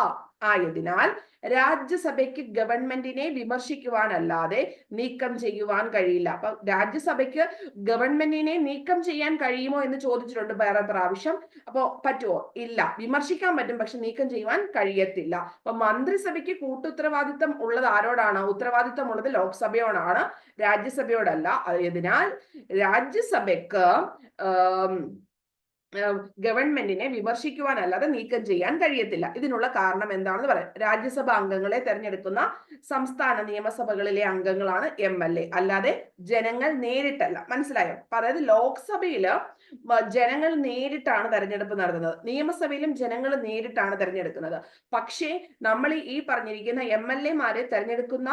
[SPEAKER 1] ആയതിനാൽ രാജ്യസഭയ്ക്ക് ഗവൺമെന്റിനെ വിമർശിക്കുവാനല്ലാതെ നീക്കം ചെയ്യുവാൻ കഴിയില്ല. അപ്പൊ രാജ്യസഭയ്ക്ക് ഗവൺമെന്റിനെ നീക്കം ചെയ്യാൻ കഴിയുമോ എന്ന് ചോദിച്ചിട്ടുണ്ട് വേറെ പ്രാവശ്യം. അപ്പോ പറ്റുമോ? ഇല്ല. വിമർശിക്കാൻ പറ്റും പക്ഷെ നീക്കം ചെയ്യുവാൻ കഴിയത്തില്ല. അപ്പൊ മന്ത്രിസഭയ്ക്ക് കൂട്ടുത്തരവാദിത്തം ഉള്ളത് ആരോടാണ്? ഉത്തരവാദിത്തം ഉള്ളത് ലോക്സഭയോടാണ് രാജ്യസഭയോടല്ല. ആയതിനാൽ രാജ്യസഭയ്ക്ക് ഗവൺമെന്റിനെ വിമർശിക്കുവാനല്ലാതെ നീക്കം ചെയ്യാൻ കഴിയത്തില്ല. ഇതിനുള്ള കാരണം എന്താണെന്ന് പറയാം. രാജ്യസഭ അംഗങ്ങളെ തെരഞ്ഞെടുക്കുന്ന സംസ്ഥാന നിയമസഭകളിലെ അംഗങ്ങളാണ് എം. അല്ലാതെ ജനങ്ങൾ നേരിട്ടല്ല. മനസ്സിലായോ? അതായത് ലോക്സഭയിൽ ജനങ്ങൾ നേരിട്ടാണ് തെരഞ്ഞെടുപ്പ് നടത്തുന്നത്. നിയമസഭയിലും ജനങ്ങൾ നേരിട്ടാണ് തെരഞ്ഞെടുക്കുന്നത്. പക്ഷേ നമ്മൾ ഈ പറഞ്ഞിരിക്കുന്ന എം എൽ എമാരെ തെരഞ്ഞെടുക്കുന്ന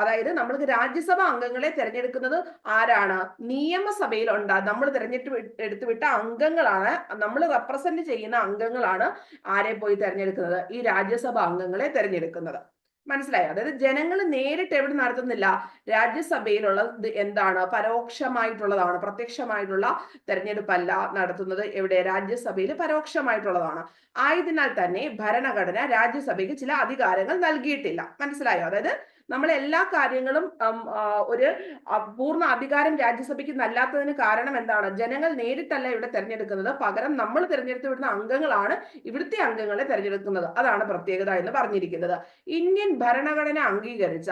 [SPEAKER 1] അതായത് നമ്മൾക്ക് രാജ്യസഭാ അംഗങ്ങളെ തെരഞ്ഞെടുക്കുന്നത് ആരാണ്? നിയമസഭയിൽ ഉണ്ടാ നമ്മൾ തെരഞ്ഞെടുപ്പ് എടുത്തുവിട്ട അംഗങ്ങളാണ്. നമ്മൾ റെപ്രസെന്റ് ചെയ്യുന്ന അംഗങ്ങളാണ് ആരെ പോയി തെരഞ്ഞെടുക്കുന്നത്? ഈ രാജ്യസഭാ അംഗങ്ങളെ തെരഞ്ഞെടുക്കുന്നത്. മനസ്സിലായോ? അതായത് ജനങ്ങൾ നേരിട്ട് എവിടെ നടത്തുന്നില്ല രാജ്യസഭയിലുള്ളത് എന്താണ്? പരോക്ഷമായിട്ടുള്ളതാണ് പ്രത്യക്ഷമായിട്ടുള്ള തെരഞ്ഞെടുപ്പല്ല നടത്തുന്നത്. എവിടെ? രാജ്യസഭയിൽ പരോക്ഷമായിട്ടുള്ളതാണ്. ആയതിനാൽ തന്നെ ഭരണഘടന രാജ്യസഭയ്ക്ക് ചില അധികാരങ്ങൾ നൽകിയിട്ടില്ല. മനസ്സിലായോ? അതായത് നമ്മൾ എല്ലാ കാര്യങ്ങളും ഒരു പൂർണ അധികാരം രാജ്യസഭയ്ക്ക് നല്ലാത്തതിന് കാരണം എന്താണ്? ജനങ്ങൾ നേരിട്ടല്ല ഇവിടെ തെരഞ്ഞെടുക്കുന്നത്. പകരം നമ്മൾ തെരഞ്ഞെടുത്ത് വിടുന്ന അംഗങ്ങളാണ് ഇവിടുത്തെ അംഗങ്ങളെ തെരഞ്ഞെടുക്കുന്നത്. അതാണ് പ്രത്യേകത എന്ന് പറഞ്ഞിരിക്കുന്നത്. ഇന്ത്യൻ ഭരണഘടന അംഗീകരിച്ച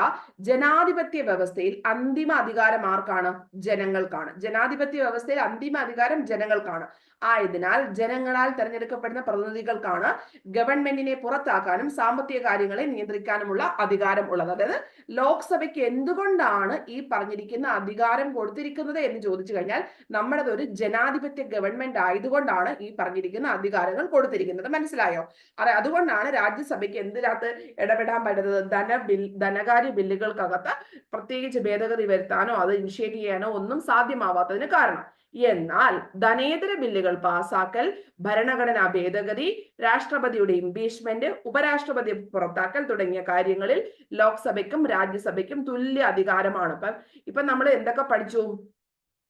[SPEAKER 1] ജനാധിപത്യ വ്യവസ്ഥയിൽ അന്തിമ അധികാരം ആർക്കാണ്? ജനങ്ങൾക്കാണ്. ജനാധിപത്യ വ്യവസ്ഥയിൽ അന്തിമ അധികാരം ജനങ്ങൾക്കാണ്. ആയതിനാൽ ജനങ്ങളാൽ തെരഞ്ഞെടുക്കപ്പെടുന്ന പ്രതിനിധികൾക്കാണ് ഗവൺമെന്റിനെ പുറത്താക്കാനും സാമ്പത്തിക കാര്യങ്ങളെ നിയന്ത്രിക്കാനുമുള്ള അധികാരം ഉള്ളത്. അതായത് ലോക്സഭയ്ക്ക് എന്തുകൊണ്ടാണ് ഈ പറഞ്ഞിരിക്കുന്ന അധികാരം കൊടുത്തിരിക്കുന്നത് എന്ന് ചോദിച്ചു കഴിഞ്ഞാൽ നമ്മുടെ ഒരു ജനാധിപത്യ ഗവൺമെന്റ് ആയതുകൊണ്ടാണ് ഈ പറഞ്ഞിരിക്കുന്ന അധികാരങ്ങൾ കൊടുത്തിരിക്കുന്നത്. മനസ്സിലായോ? അതെ അതുകൊണ്ടാണ് രാജ്യസഭയ്ക്ക് എന്തിനകത്ത് ഇടപെടാൻ പറ്റുന്നത്? ധന ബിൽ ധനകാര്യ ബില്ലുകൾക്കകത്ത് പ്രത്യേകിച്ച് ഭേദഗതി വരുത്താനോ അത് ഇനിഷ്യേറ്റ് ചെയ്യാനോ ഒന്നും സാധ്യമാവാത്തതിന് കാരണം. എന്നാൽ ധനേതര ബില്ലുകൾ പാസാക്കൽ ഭരണഘടനാ ഭേദഗതി രാഷ്ട്രപതിയുടെ ഇംപീച്ച്മെന്റ് ഉപരാഷ്ട്രപതി പുറത്താക്കൽ തുടങ്ങിയ കാര്യങ്ങളിൽ ലോക്സഭയ്ക്കും രാജ്യസഭയ്ക്കും തുല്യ അധികാരമാണ്. ഇപ്പം ഇപ്പൊ നമ്മൾ എന്തൊക്കെ പഠിച്ചു?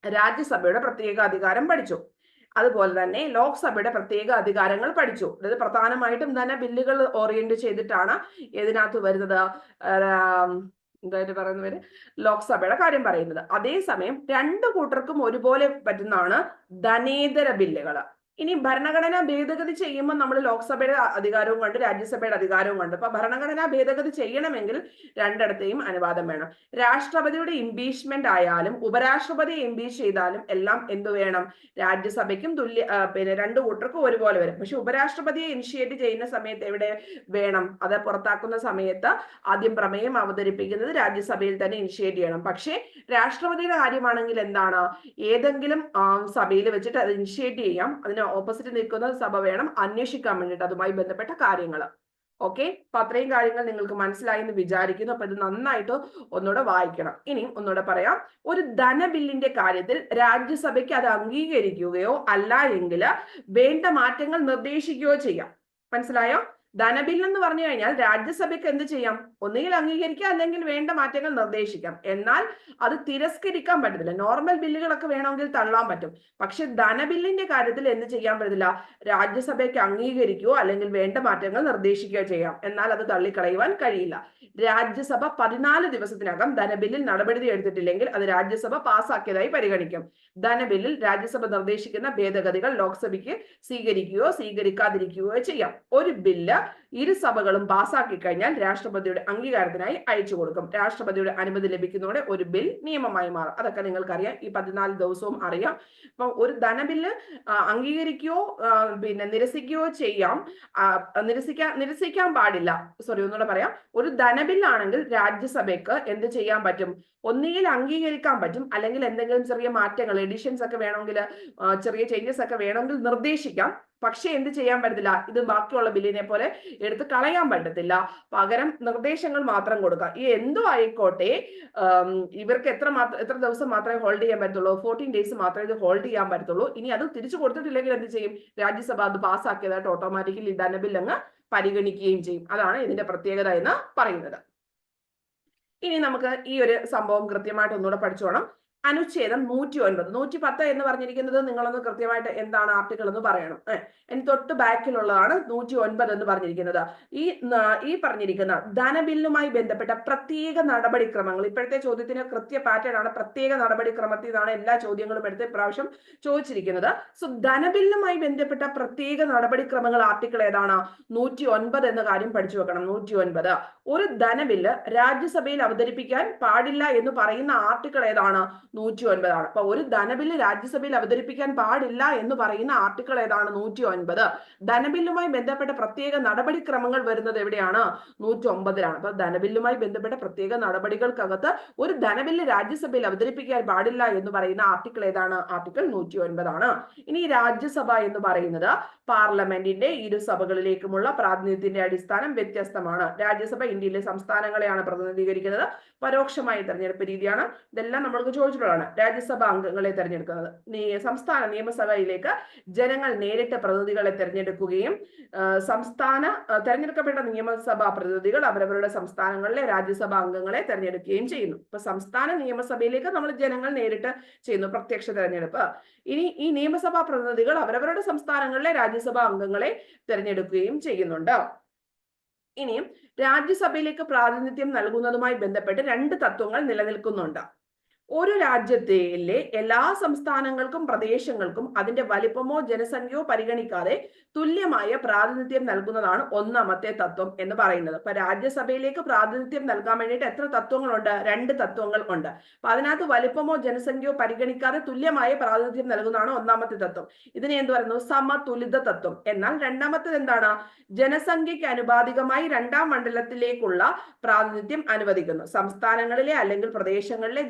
[SPEAKER 1] രാജ്യസഭയുടെ പ്രത്യേക അധികാരം പഠിച്ചു. അതുപോലെ തന്നെ ലോക്സഭയുടെ പ്രത്യേക അധികാരങ്ങൾ പഠിച്ചു. അതായത് പ്രധാനമായിട്ടും ധന ബില്ലുകൾ ഓറിയന്റ് ചെയ്തിട്ടാണ് ഇതിനകത്ത് വരുന്നത്. പറയുന്ന പറയുന്നവര്? ലോക്സഭയുടെ കാര്യം പറയുന്നത്. അതേസമയം രണ്ടു കൂട്ടർക്കും ഒരുപോലെ പറ്റുന്നതാണ് ധനേതര ബില്ലുകൾ ഇനി ഭരണഘടനാ ഭേദഗതി ചെയ്യുമ്പോൾ നമ്മൾ ലോക്സഭയുടെ അധികാരവും കണ്ട് രാജ്യസഭയുടെ അധികാരവും കണ്ട്. അപ്പൊ ഭരണഘടനാ ഭേദഗതി ചെയ്യണമെങ്കിൽ രണ്ടിടത്തെയും അനുവാദം വേണം. രാഷ്ട്രപതിയുടെ ഇംപീച്ച്മെന്റ് ആയാലും ഉപരാഷ്ട്രപതി ഇംപീച്ച് ചെയ്താലും എല്ലാം എന്തു വേണം? രാജ്യസഭയ്ക്കും തുല്യ പിന്നെ രണ്ടു കൂട്ടർക്കും ഒരുപോലെ വരും. പക്ഷെ ഉപരാഷ്ട്രപതിയെ ഇനിഷ്യേറ്റ് ചെയ്യുന്ന സമയത്ത് എവിടെ വേണം? അത് പുറത്താക്കുന്ന സമയത്ത് ആദ്യം പ്രമേയം അവതരിപ്പിക്കുന്നത് രാജ്യസഭയിൽ തന്നെ ഇനിഷ്യേറ്റ് ചെയ്യണം. പക്ഷേ രാഷ്ട്രപതിയുടെ കാര്യമാണെങ്കിൽ എന്താണ്? ഏതെങ്കിലും സഭയിൽ വെച്ചിട്ട് അത് ഇനിഷ്യേറ്റ് ചെയ്യാം. അതിന് ഓപ്പോസിറ്റ് നിൽക്കുന്ന സഭ വേണം അന്വേഷിക്കാൻ വേണ്ടിയിട്ട് അതുമായി ബന്ധപ്പെട്ട കാര്യങ്ങൾ ഓക്കെ അപ്പൊ അത്രയും കാര്യങ്ങൾ നിങ്ങൾക്ക് മനസ്സിലായി എന്ന് വിചാരിക്കുന്നു. അപ്പൊ ഇത് നന്നായിട്ട് ഒന്നുകൂടെ വായിക്കണം. ഇനി ഒന്നുകൂടെ പറയാം. ഒരു ധന ബില്ലിന്റെ കാര്യത്തിൽ രാജ്യസഭയ്ക്ക് അത് അംഗീകരിക്കുകയോ അല്ല എങ്കിൽ വേണ്ട മാറ്റങ്ങൾ നിർദ്ദേശിക്കുകയോ ചെയ്യാം. മനസ്സിലായോ? ധനബിൽ എന്ന് പറഞ്ഞു കഴിഞ്ഞാൽ രാജ്യസഭയ്ക്ക് എന്ത് ചെയ്യാം? ഒന്നുകിൽ അംഗീകരിക്കാം അല്ലെങ്കിൽ വേണ്ട മാറ്റങ്ങൾ നിർദ്ദേശിക്കാം. എന്നാൽ അത് തിരസ്കരിക്കാൻ പറ്റത്തില്ല. നോർമൽ ബില്ലുകളൊക്കെ വേണമെങ്കിൽ തള്ളാൻ പറ്റും. പക്ഷെ ധനബില്ലിന്റെ കാര്യത്തിൽ എന്ത് ചെയ്യാൻ പറ്റത്തില്ല? രാജ്യസഭയ്ക്ക് അംഗീകരിക്കുകയോ അല്ലെങ്കിൽ വേണ്ട മാറ്റങ്ങൾ നിർദ്ദേശിക്കുകയോ ചെയ്യാം. എന്നാൽ അത് തള്ളിക്കളയുവാൻ കഴിയില്ല. രാജ്യസഭ പതിനാല് ദിവസത്തിനകം ധനബില്ലിൽ നടപടി എടുത്തിട്ടില്ലെങ്കിൽ അത് രാജ്യസഭ പാസാക്കിയതായി പരിഗണിക്കും. ധനബില്ലിൽ രാജ്യസഭ നിർദ്ദേശിക്കുന്ന ഭേദഗതികൾ ലോക്സഭയ്ക്ക് സ്വീകരിക്കുകയോ സ്വീകരിക്കാതിരിക്കുകയോ ചെയ്യാം. ഒരു ബില്ല് ഇരു സഭകളും പാസാക്കി കഴിഞ്ഞാൽ രാഷ്ട്രപതിയുടെ അംഗീകാരത്തിനായി അയച്ചു കൊടുക്കും. രാഷ്ട്രപതിയുടെ അനുമതി ലഭിക്കുന്നതോടെ ഒരു ബിൽ നിയമമായി മാറും. അതൊക്കെ നിങ്ങൾക്കറിയാം. ഈ പതിനാല് ദിവസവും അറിയാം. അപ്പൊ ഒരു ധനബില്ല് അംഗീകരിക്കുകയോ പിന്നെ നിരസിക്കുകയോ ചെയ്യാം. നിരസിക്കാൻ നിരസിക്കാൻ പാടില്ല. സോറി ഒന്നുകൂടെ പറയാം. ഒരു ധനബില്ലാണെങ്കിൽ രാജ്യസഭയ്ക്ക് എന്ത് ചെയ്യാൻ പറ്റും? ഒന്നുകിൽ അംഗീകരിക്കാൻ പറ്റും. അല്ലെങ്കിൽ എന്തെങ്കിലും ചെറിയ മാറ്റങ്ങൾ എഡിഷൻസ് ഒക്കെ വേണമെങ്കിൽ ചെറിയ ചേഞ്ചസ് ഒക്കെ വേണമെങ്കിൽ നിർദ്ദേശിക്കാം. പക്ഷെ എന്ത് ചെയ്യാൻ പറ്റത്തില്ല? ഇത് ബാക്കിയുള്ള ബില്ലിനെ പോലെ എടുത്ത് കളയാൻ പറ്റത്തില്ല. പകരം നിർദ്ദേശങ്ങൾ മാത്രം കൊടുക്കാം ഈ എന്തോ ആയിക്കോട്ടെ ഇവർക്ക് എത്ര മാത്രം എത്ര ദിവസം മാത്രമേ ഹോൾഡ് ചെയ്യാൻ പറ്റുള്ളൂ ഫോർട്ടീൻ ഡേയ്സ് മാത്രമേ ഇത് ഹോൾഡ് ചെയ്യാൻ പറ്റത്തുള്ളൂ. ഇനി അത് തിരിച്ചു കൊടുത്തിട്ടില്ലെങ്കിൽ എന്ത് ചെയ്യും? രാജ്യസഭ അത് പാസ്സാക്കിയതായിട്ട് ഓട്ടോമാറ്റിക്കലി ധനബിൽ അങ്ങ് പരിഗണിക്കുകയും ചെയ്യും. അതാണ് ഇതിന്റെ പ്രത്യേകത എന്ന് പറയുന്നത്. ഇനി നമുക്ക് ഈ ഒരു സംഭവം കൃത്യമായിട്ട് ഒന്നുകൂടെ പഠിച്ചോണം. അനുച്ഛേദം നൂറ്റി ഒൻപത് നൂറ്റി പത്ത് എന്ന് പറഞ്ഞിരിക്കുന്നത് നിങ്ങളൊന്ന് കൃത്യമായിട്ട് എന്താണ് ആർട്ടിക്കിൾ എന്ന് പറയണം. ഏഹ് തൊട്ട് ബാക്കിലുള്ളതാണ് നൂറ്റി ഒൻപത് എന്ന് പറഞ്ഞിരിക്കുന്നത്. ഈ ഈ പറഞ്ഞിരിക്കുന്ന ധനബില്ലുമായി ബന്ധപ്പെട്ട പ്രത്യേക നടപടിക്രമങ്ങൾ ഇപ്പോഴത്തെ ചോദ്യത്തിന് കൃത്യ പാറ്റേൺ ആണ്. പ്രത്യേക നടപടിക്രമത്തിൽ നിന്നാണ് എല്ലാ ചോദ്യങ്ങളും എടുത്ത് ഇപ്രാവശ്യം ചോദിച്ചിരിക്കുന്നത്. സോ ധനബില്ലുമായി ബന്ധപ്പെട്ട പ്രത്യേക നടപടിക്രമങ്ങൾ ആർട്ടിക്കിൾ ഏതാണ്? നൂറ്റി ഒൻപത് എന്ന കാര്യം പഠിച്ചു വെക്കണം. നൂറ്റി ഒൻപത് ഒരു ധനബില്ല് രാജ്യസഭയിൽ അവതരിപ്പിക്കാൻ പാടില്ല എന്ന് പറയുന്ന ആർട്ടിക്കിൾ ഏതാണ്? നൂറ്റി ഒൻപതാണ് അപ്പൊ ഒരു ധനബില്ല് രാജ്യസഭയിൽ അവതരിപ്പിക്കാൻ പാടില്ല എന്ന് പറയുന്ന ആർട്ടിക്കിൾ ഏതാണ്? നൂറ്റി ഒൻപത് ധനബില്ലുമായി ബന്ധപ്പെട്ട പ്രത്യേക നടപടിക്രമങ്ങൾ വരുന്നത് എവിടെയാണ്? നൂറ്റി ഒമ്പതിലാണ് അപ്പൊ ധനബില്ലുമായി ബന്ധപ്പെട്ട പ്രത്യേക നടപടികൾക്കകത്ത് ഒരു ധനബില്ല് രാജ്യസഭയിൽ അവതരിപ്പിക്കാൻ പാടില്ല എന്ന് പറയുന്ന ആർട്ടിക്കിൾ ഏതാണ്? ആർട്ടിക്കിൾ നൂറ്റി ഒൻപതാണ് ഇനി രാജ്യസഭ എന്ന് പറയുന്നത് പാർലമെന്റിന്റെ ഇരു സഭകളിലേക്കുമുള്ള പ്രാതിനിധ്യത്തിന്റെ അടിസ്ഥാനം വ്യത്യസ്തമാണ്. രാജ്യസഭ ഇന്ത്യയിലെ സംസ്ഥാനങ്ങളെയാണ് പ്രതിനിധീകരിക്കുന്നത്. പരോക്ഷമായ തെരഞ്ഞെടുപ്പ് രീതിയാണ്. ഇതെല്ലാം നമ്മൾക്ക് ചോദിച്ചിട്ടുള്ളതാണ് രാജ്യസഭ അംഗങ്ങളെ തെരഞ്ഞെടുക്കുന്നത്. സംസ്ഥാന നിയമസഭയിലേക്ക് ജനങ്ങൾ നേരിട്ട് പ്രതിനിധികളെ തെരഞ്ഞെടുക്കുകയും സംസ്ഥാന തെരഞ്ഞെടുക്കപ്പെട്ട നിയമസഭാ പ്രതിനിധികൾ അവരവരുടെ സംസ്ഥാനങ്ങളിലെ രാജ്യസഭാ അംഗങ്ങളെ തെരഞ്ഞെടുക്കുകയും ചെയ്യുന്നു. ഇപ്പൊ സംസ്ഥാന നിയമസഭയിലേക്ക് നമ്മൾ ജനങ്ങൾ നേരിട്ട് ചെയ്യുന്നു പ്രത്യക്ഷ തെരഞ്ഞെടുപ്പ്. ഇനി ഈ നിയമസഭാ പ്രതിനിധികൾ അവരവരുടെ സംസ്ഥാനങ്ങളിലെ രാജ്യസഭാ അംഗങ്ങളെ തെരഞ്ഞെടുക്കുകയും ചെയ്യുന്നുണ്ട്. ഇനിയും രാജ്യസഭയിലേക്ക് പ്രാതിനിധ്യം നൽകുന്നതുമായി ബന്ധപ്പെട്ട് രണ്ട് തത്വങ്ങൾ നിലനിൽക്കുന്നുണ്ട്. ഒരു രാജ്യത്തിലെ എല്ലാ സംസ്ഥാനങ്ങൾക്കും പ്രദേശങ്ങൾക്കും അതിന്റെ വലിപ്പമോ ജനസംഖ്യയോ പരിഗണിക്കാതെ തുല്യമായ പ്രാതിനിധ്യം നൽകുന്നതാണ് ഒന്നാമത്തെ തത്വം എന്ന് പറയുന്നത്. അപ്പൊ രാജ്യസഭയിലേക്ക് പ്രാതിനിധ്യം നൽകാൻ വേണ്ടിയിട്ട് എത്ര തത്വങ്ങളുണ്ട്? രണ്ട് തത്വങ്ങൾ ഉണ്ട്. അപ്പൊ അതിനകത്ത് വലിപ്പമോ ജനസംഖ്യയോ പരിഗണിക്കാതെ തുല്യമായ പ്രാതിനിധ്യം നൽകുന്നതാണ് ഒന്നാമത്തെ തത്വം. ഇതിനെ എന്ത് പറയുന്നു? സമതുലിത തത്വം. എന്നാൽ രണ്ടാമത്തത് എന്താണ്? ജനസംഖ്യയ്ക്ക് അനുപാതികമായി രണ്ടാം മണ്ഡലത്തിലേക്കുള്ള പ്രാതിനിധ്യം അനുവദിക്കുന്നു. സംസ്ഥാനങ്ങളിലെ അല്ലെങ്കിൽ പ്രദേശങ്ങളിലെ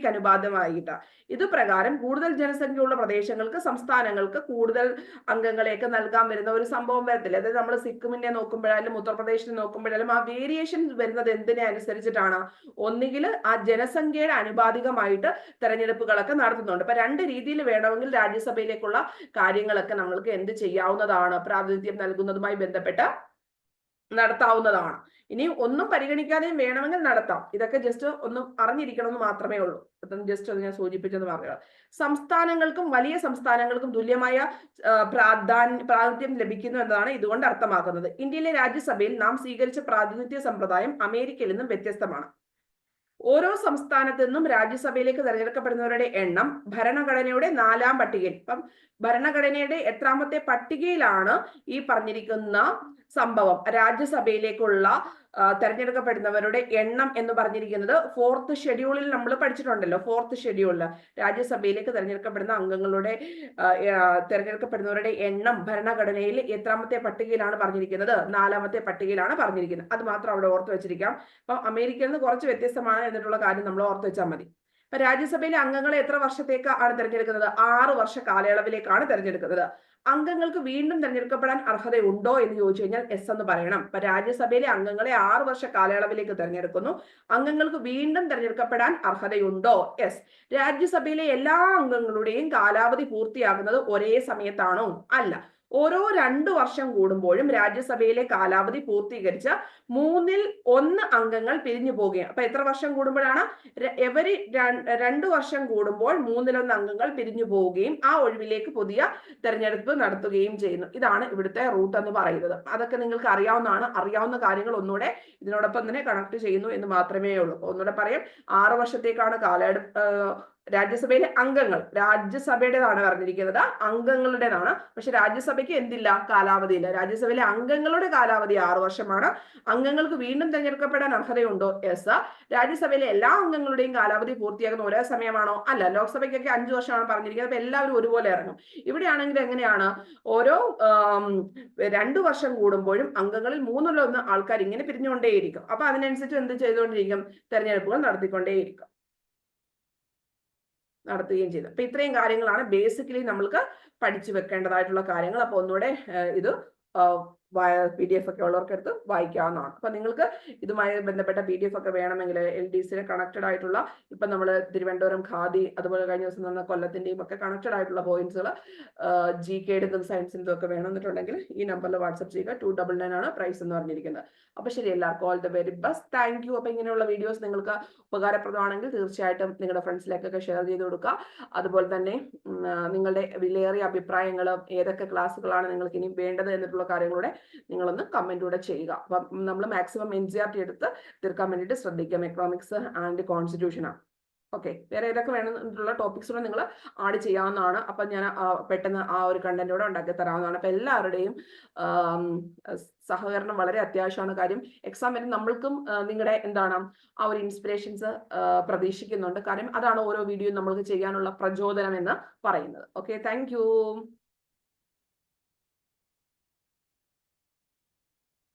[SPEAKER 1] ജനസംഖ്യയ്ക്ക് അനുപാതമായിട്ട്. ഇത് പ്രകാരം കൂടുതൽ ജനസംഖ്യയുള്ള പ്രദേശങ്ങൾക്ക് സംസ്ഥാനങ്ങൾക്ക് കൂടുതൽ അംഗങ്ങളെയൊക്കെ നൽകാൻ വരുന്ന ഒരു സംഭവം വരത്തില്ല. അതായത് നമ്മൾ സിക്കിമിനെ നോക്കുമ്പോഴായാലും ഉത്തർപ്രദേശിനെ നോക്കുമ്പോഴായാലും ആ വേരിയേഷൻ വരുന്നത് എന്തിനെ അനുസരിച്ചിട്ടാണ്? ഒന്നുകിൽ ആ ജനസംഖ്യയുടെ അനുപാതികമായിട്ട് തെരഞ്ഞെടുപ്പുകളൊക്കെ നടത്തുന്നുണ്ട്. അപ്പൊ രണ്ട് രീതിയിൽ വേണമെങ്കിൽ രാജ്യസഭയിലേക്കുള്ള കാര്യങ്ങളൊക്കെ നമ്മൾക്ക് എന്ത് ചെയ്യാവുന്നതാണ്? പ്രാതിനിധ്യം നൽകുന്നതുമായി ബന്ധപ്പെട്ട് നടത്താവുന്നതാണ്. ഇനി ഒന്നും പരിഗണിക്കാതെയും വേണമെങ്കിൽ നടത്താം. ഇതൊക്കെ ജസ്റ്റ് ഒന്ന് അറിഞ്ഞിരിക്കണമെന്ന് മാത്രമേ ഉള്ളൂ. അപ്പം ജസ്റ്റ് അത് ഞാൻ സൂചിപ്പിച്ചെന്ന് പറയുക. സംസ്ഥാനങ്ങൾക്കും വലിയ സംസ്ഥാനങ്ങൾക്കും തുല്യമായ പ്രാധാന്യ പ്രാതിനിധ്യം ലഭിക്കുന്നു എന്നതാണ് ഇതുകൊണ്ട് അർത്ഥമാക്കുന്നത്. ഇന്ത്യയിലെ രാജ്യസഭയിൽ നാം സ്വീകരിച്ച പ്രാതിനിധ്യ സമ്പ്രദായം അമേരിക്കയിൽ നിന്നും വ്യത്യസ്തമാണ്. ഓരോ സംസ്ഥാനത്തു നിന്നും രാജ്യസഭയിലേക്ക് തെരഞ്ഞെടുക്കപ്പെടുന്നവരുടെ എണ്ണം ഭരണഘടനയുടെ നാലാം പട്ടികയിൽ. ഇപ്പം ഭരണഘടനയുടെ എത്രാമത്തെ പട്ടികയിലാണ് ഈ പറഞ്ഞിരിക്കുന്ന സംഭവം. രാജ്യസഭയിലേക്കുള്ള തെരഞ്ഞെടുക്കപ്പെടുന്നവരുടെ എണ്ണം എന്ന് പറഞ്ഞിരിക്കുന്നത് ഫോർത്ത് ഷെഡ്യൂളിൽ നമ്മൾ പഠിച്ചിട്ടുണ്ടല്ലോ. ഫോർത്ത് ഷെഡ്യൂളിൽ രാജ്യസഭയിലേക്ക് തെരഞ്ഞെടുക്കപ്പെടുന്ന അംഗങ്ങളുടെ തെരഞ്ഞെടുക്കപ്പെടുന്നവരുടെ എണ്ണം ഭരണഘടനയിൽ എത്രാമത്തെ പട്ടികയിലാണ് പറഞ്ഞിരിക്കുന്നത്? നാലാമത്തെ പട്ടികയിലാണ് പറഞ്ഞിരിക്കുന്നത്. അത് മാത്രം അവിടെ ഓർത്ത് വെച്ചിരിക്കാം. അപ്പൊ അമേരിക്കയിൽ നിന്ന് കുറച്ച് വ്യത്യസ്തമാണ് എന്നിട്ടുള്ള കാര്യം നമ്മൾ ഓർത്ത് വെച്ചാൽ മതി. അപ്പൊ രാജ്യസഭയിലെ അംഗങ്ങളെ എത്ര വർഷത്തേക്ക് തിരഞ്ഞെടുക്കുന്നത് തെരഞ്ഞെടുക്കുന്നത്? ആറ് വർഷ കാലയളവിലേക്കാണ് തെരഞ്ഞെടുക്കുന്നത്. അംഗങ്ങൾക്ക് വീണ്ടും തെരഞ്ഞെടുക്കപ്പെടാൻ അർഹതയുണ്ടോ എന്ന് ചോദിച്ചു കഴിഞ്ഞാൽ എസ് എന്ന് പറയണം. ഇപ്പൊ രാജ്യസഭയിലെ അംഗങ്ങളെ ആറു വർഷ കാലയളവിലേക്ക് തെരഞ്ഞെടുക്കുന്നു. അംഗങ്ങൾക്ക് വീണ്ടും തെരഞ്ഞെടുക്കപ്പെടാൻ അർഹതയുണ്ടോ? എസ് രാജ്യസഭയിലെ എല്ലാ അംഗങ്ങളുടെയും കാലാവധി പൂർത്തിയാകുന്നത് ഒരേ സമയത്താണോ? അല്ല. ഓരോ രണ്ടു വർഷം കൂടുമ്പോഴും രാജ്യസഭയിലെ കാലാവധി പൂർത്തീകരിച്ച് മൂന്നിൽ ഒന്ന് അംഗങ്ങൾ പിരിഞ്ഞു പോവുകയാണ്. അപ്പൊ എത്ര വർഷം കൂടുമ്പോഴാണ്? എവരി രണ്ടു വർഷം കൂടുമ്പോൾ മൂന്നിലൊന്ന് അംഗങ്ങൾ പിരിഞ്ഞു പോവുകയും ആ ഒഴിവിലേക്ക് പുതിയ തെരഞ്ഞെടുപ്പ് നടത്തുകയും ചെയ്യുന്നു. ഇതാണ് ഇവിടുത്തെ റൂട്ട് എന്ന് പറയുന്നത്. അതൊക്കെ നിങ്ങൾക്ക് അറിയാവുന്നതാണ്. അറിയാവുന്ന കാര്യങ്ങൾ ഒന്നുകൂടെ ഇതിനോടൊപ്പം തന്നെ കണക്ട് ചെയ്യുന്നു എന്ന് മാത്രമേ ഉള്ളൂ. ഒന്നുകൂടെ പറയാം. ആറു വർഷത്തേക്കാണ് കാലയളവ് രാജ്യസഭയിലെ അംഗങ്ങൾ രാജ്യസഭയുടേതാണ് പറഞ്ഞിരിക്കുന്നത്. അംഗങ്ങളുടേതാണ്. പക്ഷെ രാജ്യസഭയ്ക്ക് എന്തില്ല? കാലാവധി ഇല്ല രാജ്യസഭയിലെ അംഗങ്ങളുടെ കാലാവധി ആറ് വർഷമാണ്. അംഗങ്ങൾക്ക് വീണ്ടും തിരഞ്ഞെടുക്കപ്പെടാൻ അർഹതയുണ്ടോ? എസ് രാജ്യസഭയിലെ എല്ലാ അംഗങ്ങളുടെയും കാലാവധി പൂർത്തിയാകുന്ന ഒരേ സമയമാണോ? അല്ല ലോക്സഭയ്ക്കൊക്കെ അഞ്ചു വർഷമാണ് പറഞ്ഞിരിക്കുന്നത്. അപ്പൊ എല്ലാവരും ഒരുപോലെ ഇറങ്ങും. ഇവിടെയാണെങ്കിൽ എങ്ങനെയാണ്? ഓരോ രണ്ടു വർഷം കൂടുമ്പോഴും അംഗങ്ങളിൽ മൂന്നിലൊന്ന് ആൾക്കാർ ഇങ്ങനെ പിരിഞ്ഞുകൊണ്ടേയിരിക്കും. അപ്പൊ അതിനനുസരിച്ച് എന്ത് ചെയ്തുകൊണ്ടിരിക്കും? തെരഞ്ഞെടുപ്പുകൾ നടത്തിക്കൊണ്ടേയിരിക്കും. നടത്തുകയും ചെയ്തു. അപ്പൊ ഇത്രയും കാര്യങ്ങളാണ് ബേസിക്കലി നമ്മൾക്ക് പഠിച്ചു വെക്കേണ്ടതായിട്ടുള്ള കാര്യങ്ങൾ. അപ്പൊ ഒന്നുകൂടെ ഇത് പി ഡി എഫ് ഒക്കെ ഉള്ളവർക്ക് എടുത്ത് വായിക്കാവുന്നതാണ്. അപ്പൊ നിങ്ങൾക്ക് ഇതുമായി ബന്ധപ്പെട്ട പി ഡി എഫ് ഒക്കെ വേണമെങ്കിൽ എൽ ഡി സിന് കണക്റ്റഡ് ആയിട്ടുള്ള ഇപ്പൊ നമ്മൾ തിരുവനന്തപുരം ഖാദി അതുപോലെ കഴിഞ്ഞ ദിവസം നടന്ന കൊല്ലത്തിന്റെയും ഒക്കെ കണക്റ്റഡ് ആയിട്ടുള്ള പോയിന്റ്സുകൾ ജി കെയുടെതും സയൻസിന്റെ ഒക്കെ വേണമെന്നുണ്ടെങ്കിൽ ഈ നമ്പറിൽ വാട്സപ്പ് ചെയ്യുക. ടു ഡബിൾ നയൻ ആണ് പ്രൈസ് എന്ന് പറഞ്ഞിരിക്കുന്നത്. അപ്പൊ ശരി എല്ലാവർക്കും all the very best thank you അപ്പൊ ഇങ്ങനെയുള്ള വീഡിയോസ് നിങ്ങൾക്ക് ഉപകാരപ്രദമാണെങ്കിൽ തീർച്ചയായിട്ടും നിങ്ങളുടെ ഫ്രണ്ട്സിലേക്കൊക്കെ ഷെയർ ചെയ്ത് കൊടുക്കുക. അതുപോലെ തന്നെ നിങ്ങളുടെ വിലയേറിയ അഭിപ്രായങ്ങളും ഏതൊക്കെ ക്ലാസ്സുകളാണ് നിങ്ങൾക്ക് ഇനി വേണ്ടത് എന്നിട്ടുള്ള കാര്യങ്ങളുടെ നിങ്ങളൊന്ന് കമന്റൂടെ ചെയ്യുക. അപ്പം നമ്മൾ maximum N C R T എടുത്ത് തീർക്കാൻ വേണ്ടിയിട്ട് ശ്രദ്ധിക്കാം. എക്കണോമിക്സ് ആൻഡ് കോൺസ്റ്റിറ്റ്യൂഷനാണ് ഓക്കെ വേറെ ഏതൊക്കെ വേണമെന്നുള്ള ടോപ്പിക്സ് കൂടെ നിങ്ങൾ ആഡ് ചെയ്യാവുന്നതാണ്. അപ്പം ഞാൻ പെട്ടെന്ന് ആ ഒരു കണ്ടന്റ് കൂടെ ഉണ്ടാക്കി തരാവുന്നതാണ്. അപ്പം എല്ലാവരുടെയും സഹകരണം വളരെ അത്യാവശ്യമാണ്. കാര്യം എക്സാം വരെ നമ്മൾക്കും നിങ്ങളുടെ എന്താണ് ആ ഒരു ഇൻസ്പിറേഷൻസ് പ്രതീക്ഷിക്കുന്നുണ്ട്. കാര്യം അതാണ് ഓരോ വീഡിയോയും നമ്മൾക്ക് ചെയ്യാനുള്ള പ്രചോദനം എന്ന് പറയുന്നത്. Okay thank